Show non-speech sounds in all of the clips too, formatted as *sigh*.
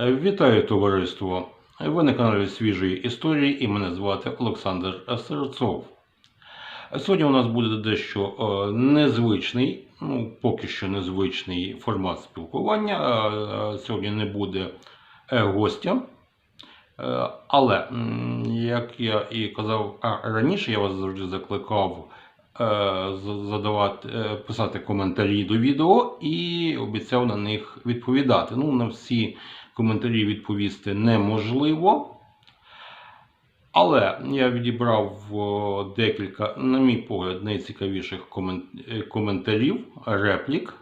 Вітаю товариство! Ви на каналі Свіжої історії і мене звати Олександр Серцов. Сьогодні у нас буде дещо е, незвичний, ну поки що незвичний формат спілкування. Е, е, Сьогодні не буде гостя. Але, як я і казав раніше, я вас завжди закликав задавати, писати коментарі до відео і обіцяв на них відповідати. Ну, на всі коментарі відповісти неможливо. Але я відібрав декілька, на мій погляд, найцікавіших е, коментарів, реплік,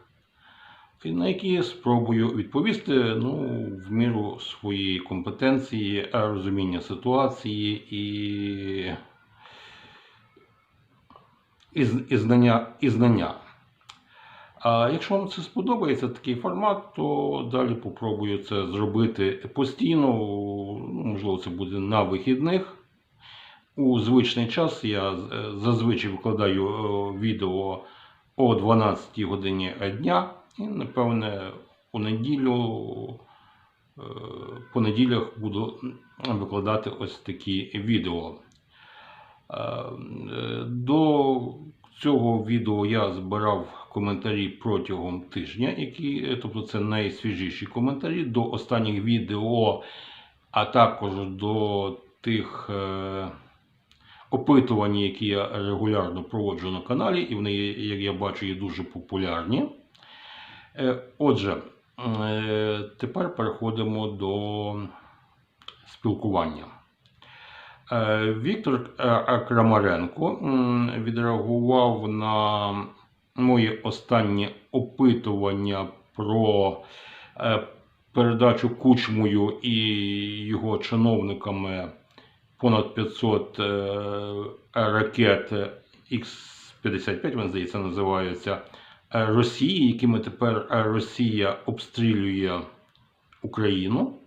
на які я спробую відповісти ну, в міру своєї компетенції, е, розуміння ситуації і, і, і, знання, і знання. А якщо вам це сподобається такий формат, то далі попробую це зробити постійно. Ну, Можливо, це буде на вихідних. У звичний час я е, зазвичай викладаю е, відео о 12 годині дня. І, напевне, у неділю, е, по неділях буду викладати ось такі відео. До цього відео я збирав коментарі протягом тижня, які, е, тобто це найсвіжіші коментарі до останніх відео, а також до тих е, опитувань, які я регулярно проводжу на каналі, і вони, як я бачу, є дуже популярні. Е, Отже, е, тепер переходимо до спілкування. Е, Віктор е, Крамаренко відреагував на моє останнє опитування про е, передачу кучмою і його чиновниками понад 500 е, ракет Х-55, вони здається, називаються е, Росії, якими тепер Росія обстрілює Україну.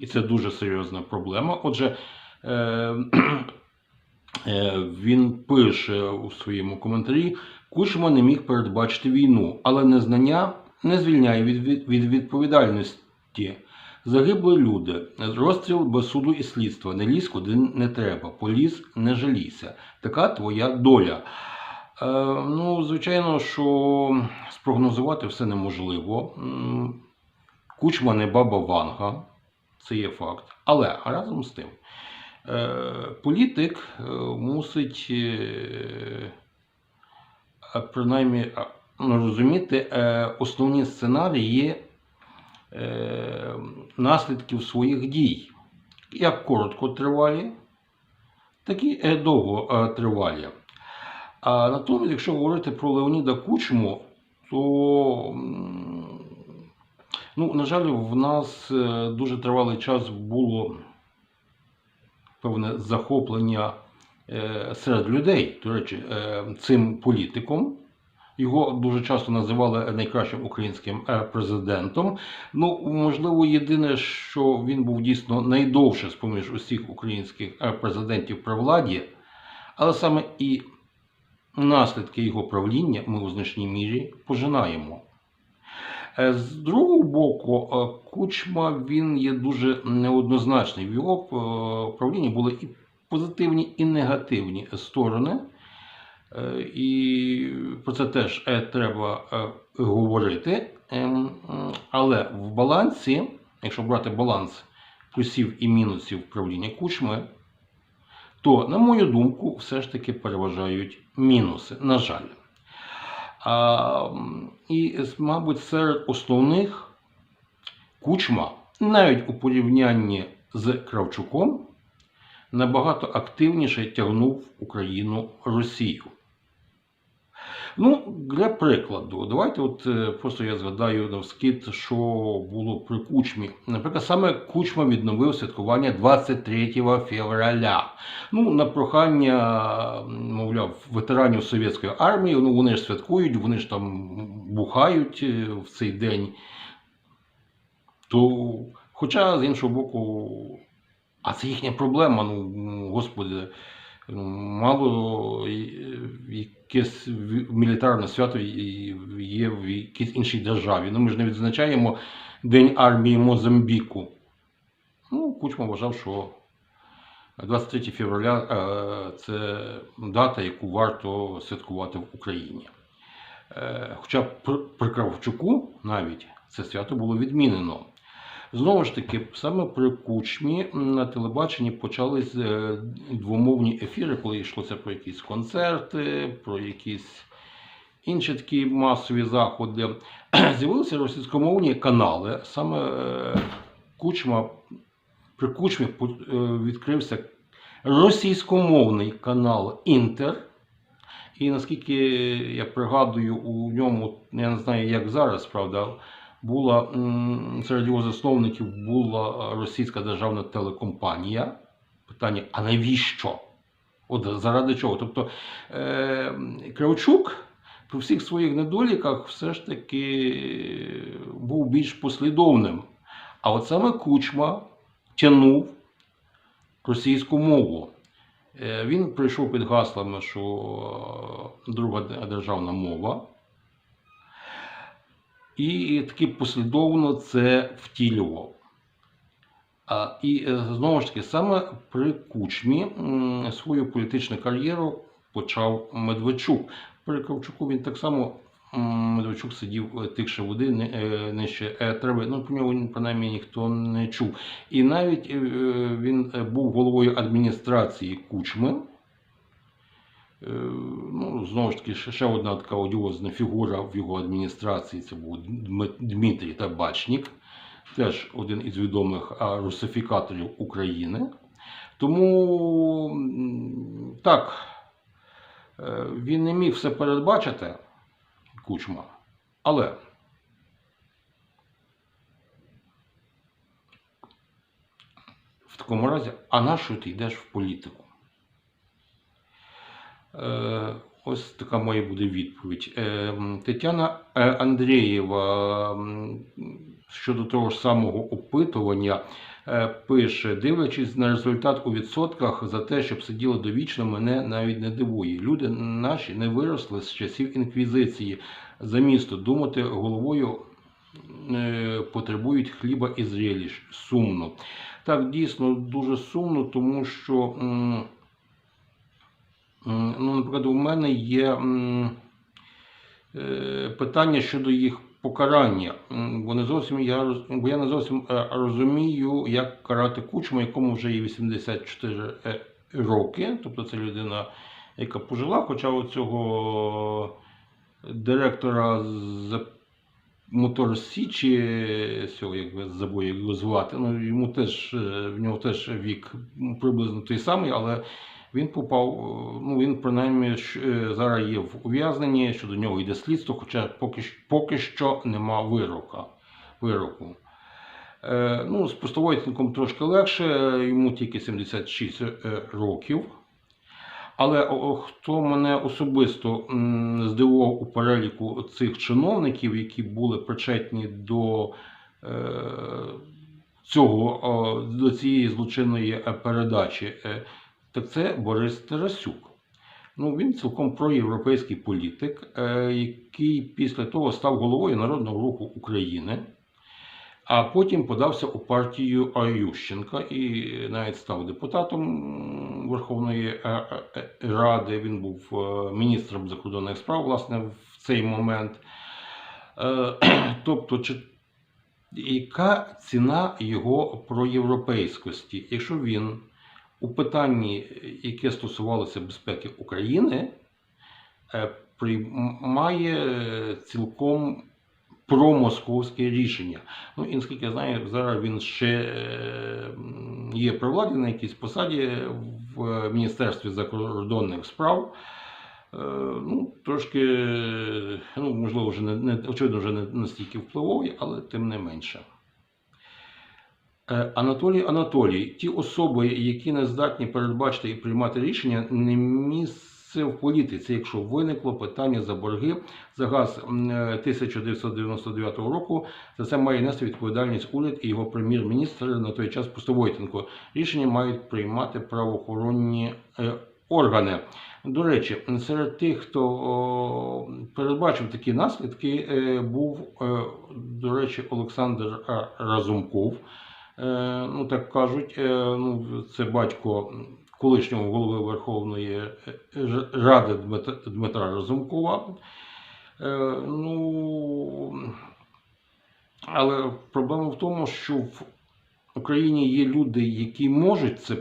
І це дуже серйозна проблема. Отже, *clears throat* він пише у своєму коментарі: Кучма не міг передбачити війну, але незнання не звільняє від, від, від відповідальності. Загибли люди, розстріл без суду і слідства. Не лізь куди не треба, поліз не жалійся. Така твоя доля. Е, ну, звичайно, що спрогнозувати все неможливо. Кучма не баба Ванга, це є факт. Але разом з тим, е, політик е, мусить е, принаймні ну, розуміти е, основні сценарії е, наслідків своїх дій, як короткотривалі, так і е, довготривалі. А натомість, якщо говорити про Леоніда Кучму, то, ну, на жаль, в нас дуже тривалий час було певне захоплення серед людей, до речі, е, цим політиком. Його дуже часто називали найкращим українським е, президентом. Ну, можливо, єдине, що він був дійсно найдовше з поміж усіх українських е, президентів при владі, але саме і наслідки його правління ми у значній мірі пожинаємо. Е, З другого боку, е, Кучма він є дуже неоднозначний. В його е, правлінні були і позитивні, і негативні сторони. Е, І про це теж е, треба е, говорити. Ем, Але в балансі, якщо брати баланс плюсів і мінусів правління Кучми, то, на мою думку, все ж таки переважають мінуси, на жаль. А, і, мабуть, серед основних Кучма, навіть у порівнянні з Кравчуком, набагато активніше тягнув Україну Росію. Ну, для прикладу, давайте от е, просто я згадаю навскид, що було при Кучмі. Наприклад, саме Кучма відновив святкування 23 февраля. Ну, на прохання, мовляв, ветеранів совєтської армії, ну вони ж святкують, вони ж там бухають е, в цей день. То, хоча, з іншого боку, а це їхня проблема, ну, господи, ну, мало е, якесь мілітарне свято є в якійсь іншій державі. Ну, ми ж не відзначаємо День армії Мозамбіку Кучма вважав, що 23 февраля е, це дата, яку варто святкувати в Україні. Е, Хоча при Кравчуку навіть це свято було відмінено. Знову ж таки, саме при Кучмі на телебаченні почались е, двомовні ефіри, коли йшлося про якісь концерти, про якісь інші такі масові заходи. *clears throat* З'явилися російськомовні канали. Саме е, Кучма при Кучмі е, відкрився російськомовний канал Інтер. І наскільки я пригадую, у ньому, я не знаю, як зараз, правда, була серед його засновників була російська державна телекомпанія. Питання: а навіщо? От заради чого? Тобто е, Кравчук при всіх своїх недоліках все ж таки був більш послідовним. А от саме Кучма тянув російську мову. Е, Він прийшов під гаслами, що е, друга державна мова. І таки послідовно це втілював. І е, знову ж таки, саме при Кучмі свою політичну кар'єру почав Медведчук. При Кравчуку він так само Медведчук сидів е, тихше води, е, нижче трави. Ну, про нього принаймні ніхто не чув. І навіть він був головою адміністрації Кучми. Е, Ну, знову ж таки, ще, одна така одіозна фігура в його адміністрації це був Дмитрій Табачнік, теж один із відомих русифікаторів України. Тому так, е, він не міг все передбачити, Кучма, але в такому разі, а на що ти йдеш в політику? Е, Ось така моя буде відповідь. Е, Тетяна е, Андрієва щодо того ж самого опитування пише: дивлячись на результат у відсотках за те, щоб сиділо довічно, мене навіть не дивує. Люди наші не виросли з часів інквізиції. За місто думати головою потребують хліба і зреліш. Сумно. Так, дійсно дуже сумно, тому що. М, Ну, наприклад, у мене є е, питання щодо їх покарання. Бо не зовсім я бо я не зовсім е, розумію, як карати кучму, якому вже є 84 е, роки. Тобто це людина, яка пожила, хоча у цього директора з Мотор Січі, цього, як забув його звати, ну йому теж е, в нього теж вік приблизно той самий, але він попав, е, ну він принаймні е, зараз є в ув'язненні, щодо нього йде слідство, хоча поки, поки що нема вирока, вироку. Е, ну, з Пустовойтенком трошки легше, йому тільки 76 е, років. Але хто мене особисто здивував у переліку цих чиновників, які були причетні до е, цього, до цієї злочинної передачі, так це Борис Тарасюк. Ну, він цілком проєвропейський політик, е, який після того став головою Народного руху України, а потім подався у партію Ющенка і навіть став депутатом Верховної е, е, Ради. Він був міністром закордонних справ, власне, в цей момент. *clears throat* Тобто, яка ціна його проєвропейськості? Якщо він у питанні, яке стосувалося безпеки України, е, приймає цілком промосковське рішення. Ну і наскільки я знаю, зараз він ще е, є при владі на якійсь посаді в Міністерстві закордонних справ. Е, Ну, трошки, ну, можливо, вже не, не очевидно, вже не настільки впливовий, але тим не менше. Е, Анатолій Анатолій, ті особи, які не здатні передбачити і приймати рішення, не місце в політиці, якщо виникло питання за борги за газ е, 1999 року, за це має нести відповідальність уряд і його прем'єр-міністр на той час Пустовойтенко. Рішення мають приймати правоохоронні е, органи. До речі, серед тих, хто передбачив такі наслідки, е, був, е, до речі, Олександр е, Разумков. Е, ну так кажуть, е, ну, це батько колишнього голови Верховної е, Ради Дмитра, Разумкова. Ну, але проблема в тому, що в Україні є люди, які можуть це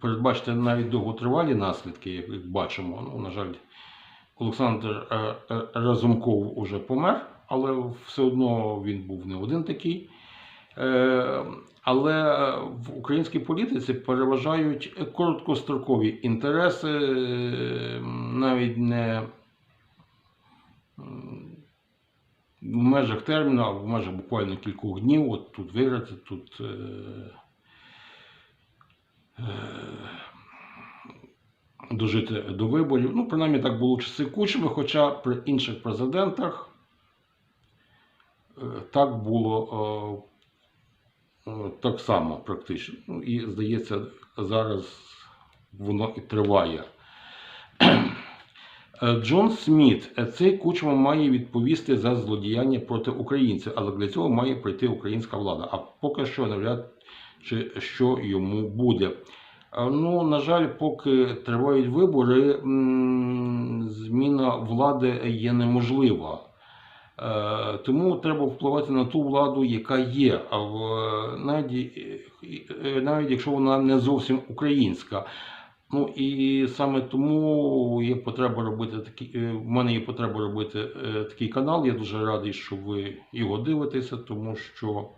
передбачити навіть довготривалі наслідки, як бачимо. Ну, на жаль, Олександр Разумков уже помер, але все одно він був не один такий. Е, Але в українській політиці переважають короткострокові інтереси, е, навіть не в межах терміну, а в межах буквально кількох днів. От тут виграти, тут. е, е, Дожити до виборів. Ну, принаймні так було в часи Кучми, хоча при інших президентах е, так було е, е, так само практично. Ну, і здається, зараз воно і триває. Е, Джон Сміт, е, цей кучма має відповісти за злодіяння проти українців, але для цього має прийти українська влада. А поки що навряд чи що йому буде. Е, Ну, на жаль, поки тривають вибори, зміна влади є неможлива. Е, Тому треба впливати на ту владу, яка є, а в навіть, е, навіть якщо вона не зовсім українська. Ну і саме тому є потреба робити такі. е, В мене є потреба робити е, такий канал. Я дуже радий, що ви його дивитеся, тому що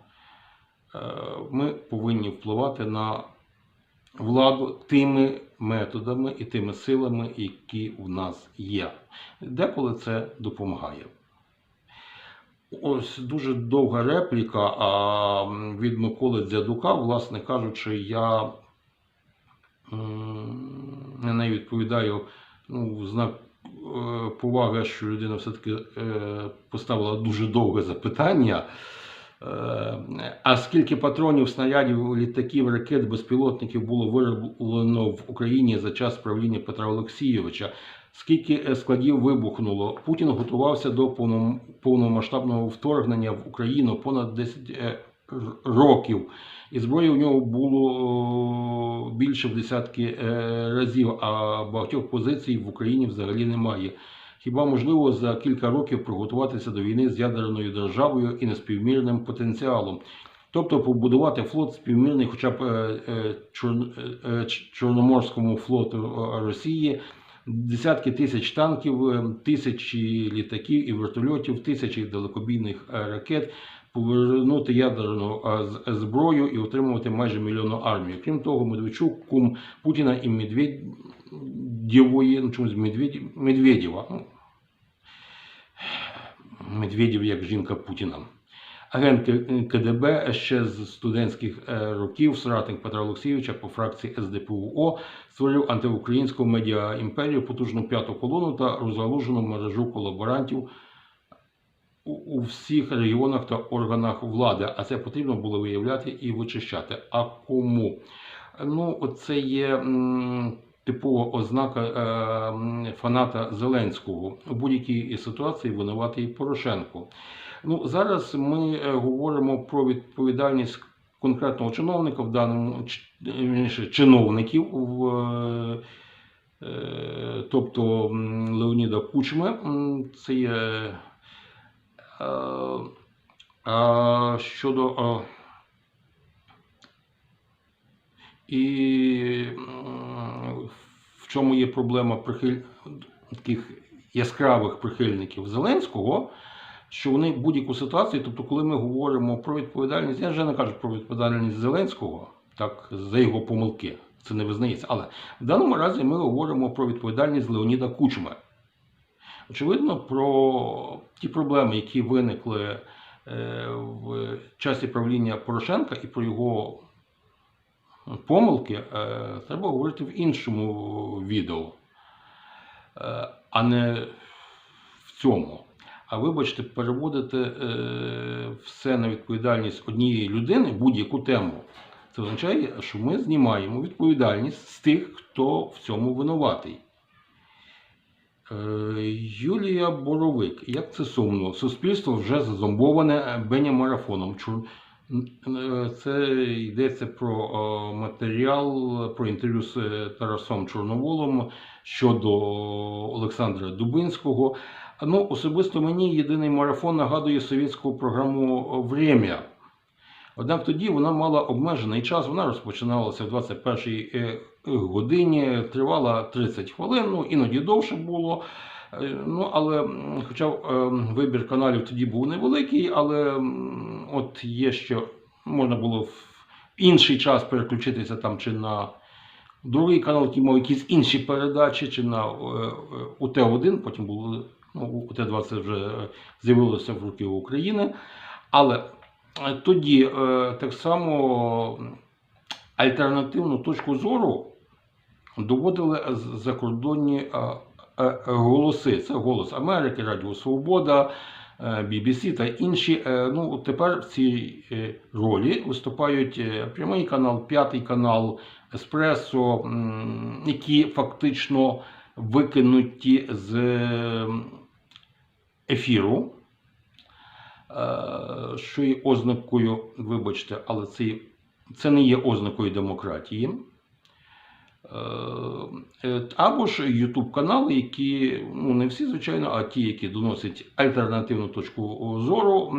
е, ми повинні впливати на владу тими методами і тими силами, які в нас є. Деколи це допомагає. Ось дуже довга репліка а, від Миколи Дзядука, власне кажучи, я на неї відповідаю ну, в знак е, поваги, що людина все-таки е, поставила дуже довге запитання. Е, А скільки патронів, снарядів, літаків, ракет, безпілотників було вироблено в Україні за час правління Петра Олексійовича? Скільки е, складів вибухнуло? Путін готувався до повном- повномасштабного вторгнення в Україну понад 10 е, років. І зброї у нього було більше в десятки е, разів, а багатьох позицій в Україні взагалі немає. Хіба можливо за кілька років приготуватися до війни з ядерною державою і неспівмірним потенціалом? Тобто побудувати флот співмірний хоча б е, е, е, е, Чорноморському флоту е, Росії, десятки тисяч танків, е, тисячі літаків і вертольотів, тисячі далекобійних е, ракет, повернути ядерну е, зброю і отримувати майже мільйонну армію. Крім того, Медведчук, кум Путіна і Медведєвої, ну чомусь Медведєв, Медведєва. ну, Медведєв як жінка Путіна. Агент КДБ ще з студентських е, років, соратник Петра Олексійовича по фракції СДПУО, створив антиукраїнську медіа імперію, потужну п'яту колону та розгалужену мережу колаборантів у, всіх регіонах та органах влади. А це потрібно було виявляти і вичищати. А кому? Ну, це є типова ознака е, фаната Зеленського. У будь-якій ситуації винуватий Порошенко. Ну, зараз ми е, говоримо про відповідальність конкретного чиновника, в даному чиновників, в, е, тобто Леоніда Кучми. Це є. е, а щодо е, і в чому є проблема прихиль... таких яскравих прихильників Зеленського, що вони будь-яку ситуацію, тобто, коли ми говоримо про відповідальність, я вже не кажу про відповідальність Зеленського, так, за його помилки, це не визнається. Але в даному разі ми говоримо про відповідальність Леоніда Кучми. Очевидно, про ті проблеми, які виникли е, в часі правління Порошенка і про його помилки, е, треба говорити в іншому відео, е, а не в цьому. А вибачте, переводити е, все на відповідальність однієї людини, будь-яку тему, це означає, що ми знімаємо відповідальність з тих, хто в цьому винуватий. Е, Юлія Боровик. Як це сумно? Суспільство вже зазомбоване беня-марафоном. Е, Це йдеться про е, матеріал про інтерв'ю з Тарасом Чорноволом щодо Олександра Дубинського. Ну, особисто мені єдиний марафон нагадує совєтську програму Врем'я. Однак тоді вона мала обмежений час, вона розпочиналася в 21-й е, годині, тривала 30 хвилин, ну іноді довше було. Е, Ну, але хоча е, вибір каналів тоді був невеликий, але от є ще можна було в інший час переключитися там чи на другий канал, який мав якісь інші передачі, чи на е, е, УТ-1, потім було ну, УТ-2 це вже е, з'явилося в руки України. Але е, тоді е, так само альтернативну точку зору доводили закордонні голоси. Це голос Америки, Радіо Свобода, BBC та інші. Ну, тепер в цій ролі виступають прямий канал, п'ятий канал, Еспресо, які фактично викинуті з ефіру. Е, Що є ознакою, вибачте, але це, це не є ознакою демократії. Е, е, Або ж YouTube канали, які, ну не всі, звичайно, а ті, які доносять альтернативну точку зору.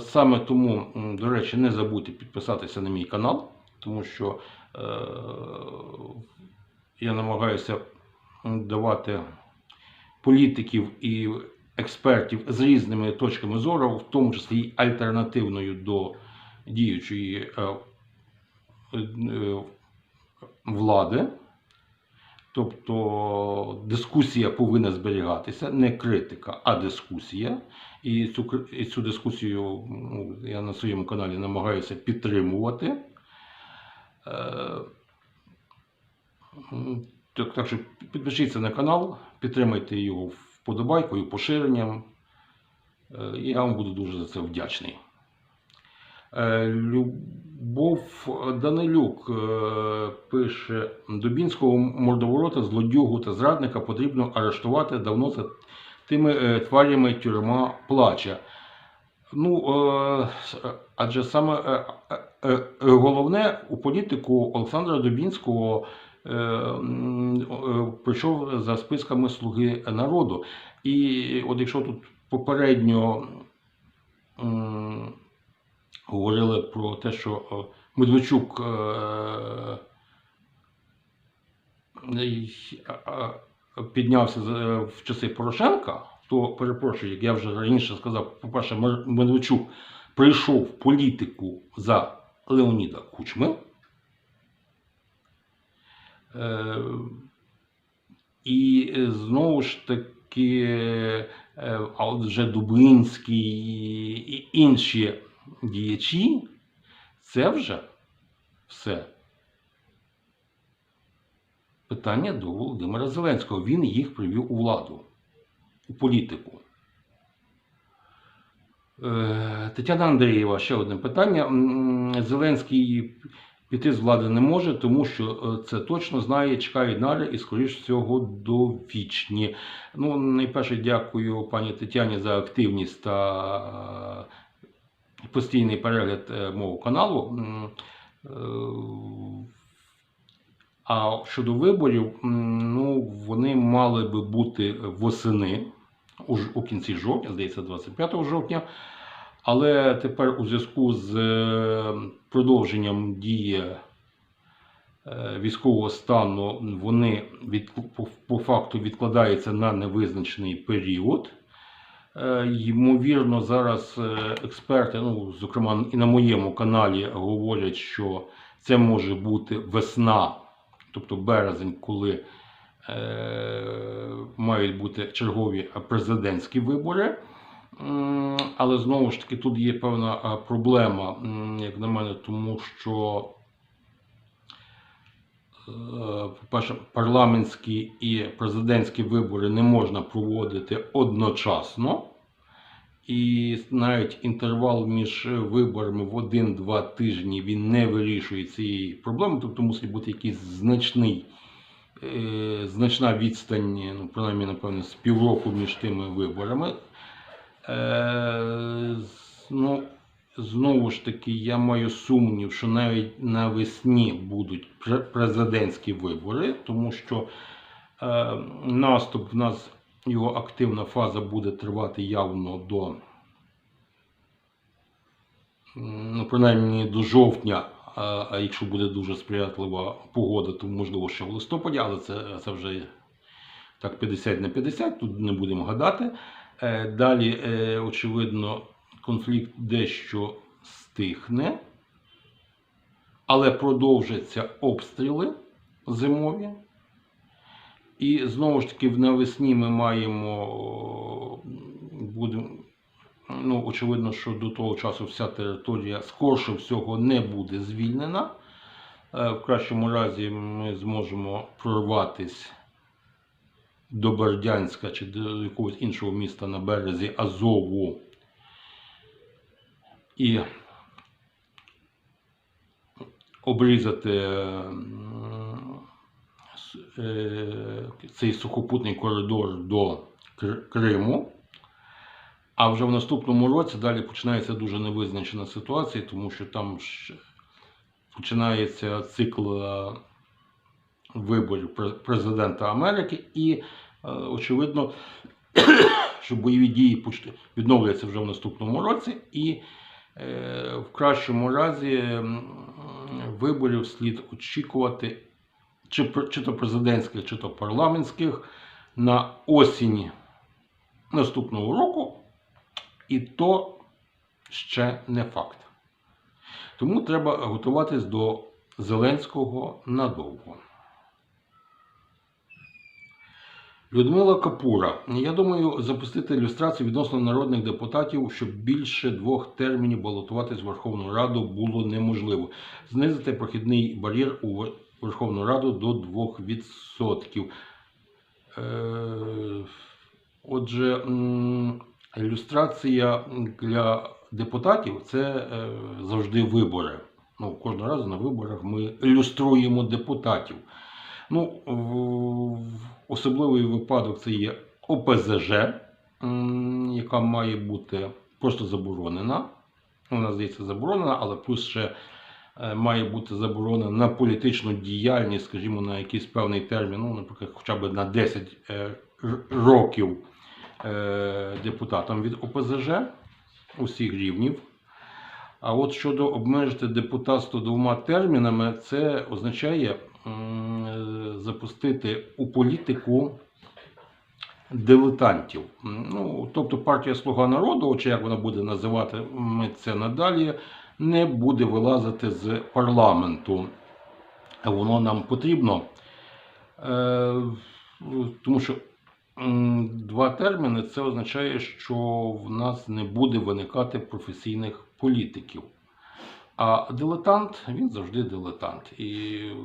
Саме тому, до речі, не забудьте підписатися на мій канал, тому що е, я намагаюся давати політиків і експертів з різними точками зору, в тому числі альтернативною до діючої е, е, влади. Тобто дискусія повинна зберігатися, не критика, а дискусія. І цю, і цю дискусію ну, я на своєму каналі намагаюся підтримувати. Е, Так, так що підпишіться на канал, підтримайте його вподобайкою, поширенням. Е, Я вам буду дуже за це вдячний. Е, Любов Данилюк е, пише: Дубінського мордоворота, злодюгу та зрадника потрібно арештувати давно за тими тварями тюрма плаче. Ну, адже саме головне у політику Олександра Дубінського прийшов за списками Слуги народу. І от якщо тут попередньо говорили про те, що е, Медведчук е, піднявся е, в часи Порошенка, то перепрошую, як я вже раніше сказав, по-перше, Медведчук прийшов в політику за Леоніда Кучми. Е, І е, знову ж таки, е, а от вже Дубинський і інші діячі, це вже все питання до Володимира Зеленського. Він їх привів у владу, у політику. Тетяна Андрієва, ще одне питання. Зеленський піти з влади не може, тому що е, це точно знає, чекає нари і, скоріш всього, довічні. Ну, найперше, дякую пані Тетяні за активність та е, постійний перегляд е, мого каналу. А щодо виборів, ну, вони мали би бути восени у кінці жовтня, здається, 25 жовтня. Але тепер у зв'язку з е, продовженням дії е, військового стану вони від, по, факту відкладаються на невизначений період. Е, Ймовірно, зараз експерти, ну, зокрема і на моєму каналі, говорять, що це може бути весна, тобто березень, коли е, мають бути чергові президентські вибори. М, Але знову ж таки тут є певна проблема, як на мене, тому що, е, по-перше, парламентські і президентські вибори не можна проводити одночасно. І навіть інтервал між виборами в один-два тижні він не вирішує цієї проблеми, тобто мусить бути якийсь значний, е, значна відстань, ну, принаймні, напевно, з півроку між тими виборами. Ну, знову ж таки, я маю сумнів, що навіть навесні будуть президентські вибори, тому що е, наступ в нас, його активна фаза буде тривати явно до, ну, принаймні до жовтня. А, а якщо буде дуже сприятлива погода, то можливо ще в листопаді, але це, це вже так 50 на 50, тут не будемо гадати. Е, Далі, е, очевидно, конфлікт дещо стихне, але продовжаться обстріли зимові. І знову ж таки, навесні ми маємо, будемо, ну, очевидно, що до того часу вся територія скорше всього не буде звільнена. Е, В кращому разі ми зможемо прорватися до Бердянська чи до якогось іншого міста на березі Азову. І обрізати с- е, цей сухопутний коридор до Криму. А вже в наступному році далі починається дуже невизначена ситуація, тому що там починається цикл е, виборів президента Америки, і е, очевидно, *coughs* що бойові дії відновляться вже в наступному році, і е, в кращому разі виборів слід очікувати чи, чи то президентських, чи то парламентських на осінь наступного року, і то ще не факт. Тому треба готуватись до Зеленського надовго. Людмила Капура. Я думаю, запустити ілюстрацію відносно народних депутатів, щоб більше двох термінів балотуватись в Верховну Раду було неможливо. Знизити прохідний бар'єр у Верховну Раду до 2%. Е, Отже, ілюстрація для депутатів це е, завжди вибори. Ну, кожного разу на виборах ми ілюструємо депутатів. Ну, особливий випадок це є ОПЗЖ, яка має бути просто заборонена. Вона, здається, заборонена, але плюс ще е, має бути заборонена на політичну діяльність, скажімо, на якийсь певний термін, ну, наприклад, хоча б на 10 е, років е, депутатам від ОПЗЖ усіх рівнів. А от щодо обмежити депутатство двома термінами, це означає запустити у політику дилетантів. Ну, тобто партія Слуга народу, чи як вона буде називати ми це надалі, не буде вилазити з парламенту. Воно нам потрібно, е, тому що два терміни це означає, що в нас не буде виникати професійних політиків. А дилетант, він завжди дилетант. І е,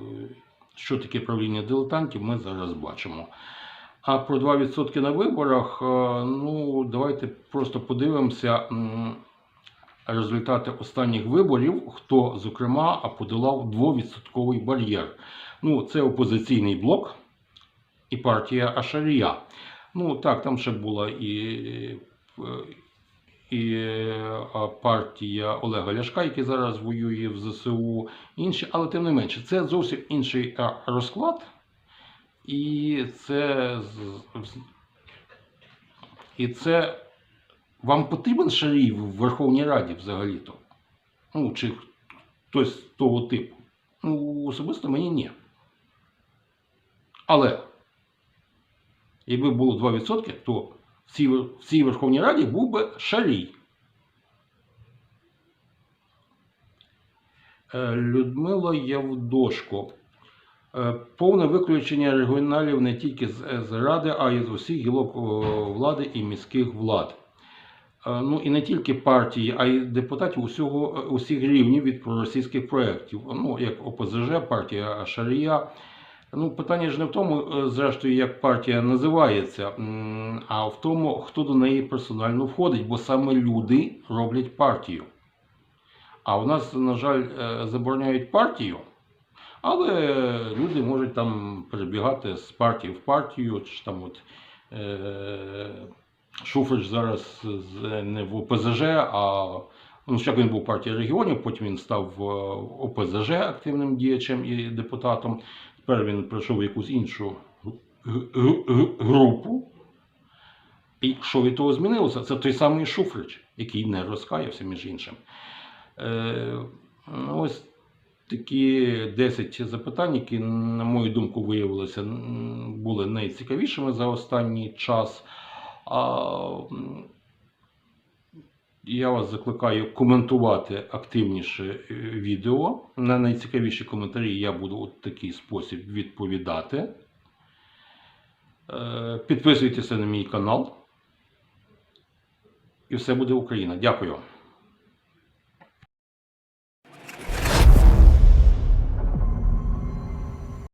що таке правління дилетантів, ми зараз бачимо. А про 2% на виборах, е, ну, давайте просто подивимося результати останніх виборів, хто, зокрема, подолав 2% бар'єр. Ну, це опозиційний блок і партія Ашарія. Ну, так, там ще була і, е, і партія Олега Ляшка, який зараз воює в ЗСУ, інші, але тим не менше, це зовсім інший розклад. І це, і це вам потрібен шарій в Верховній Раді взагалі-то? Ну, чи хтось того типу? Ну, особисто мені ні. Але якби було 2%, то в цій, Верховній Раді був би шарій. Е, Людмила Явдошко. Е, Повне виключення регіоналів не тільки з, з Ради, а й з усіх гілок влади і міських влад. Е, Ну і не тільки партії, а й депутатів усього, е, усіх рівнів від проросійських проєктів. Ну, як ОПЗЖ, партія Шарія. Ну, питання ж не в тому, е, зрештою, як партія називається, а в тому, хто до неї персонально входить, бо саме люди роблять партію. А у нас, на жаль, е, забороняють партію, але люди можуть там перебігати з партії в партію, чи там от. Е- Шуфрич зараз не в ОПЗЖ, а Ну, спочатку він був в партії регіонів, потім він став е, ОПЗЖ активним діячем і депутатом. Тепер він прийшов в якусь іншу групу. І що від того змінилося? Це той самий Шуфрич, який не розкаявся, між іншим. Е, ось такі 10 запитань, які, на мою думку, виявилися були найцікавішими за останній час. А, я вас закликаю коментувати активніше е, відео. На найцікавіші коментарі я буду у такий спосіб відповідати. Е, Підписуйтеся на мій канал. І все буде Україна. Дякую.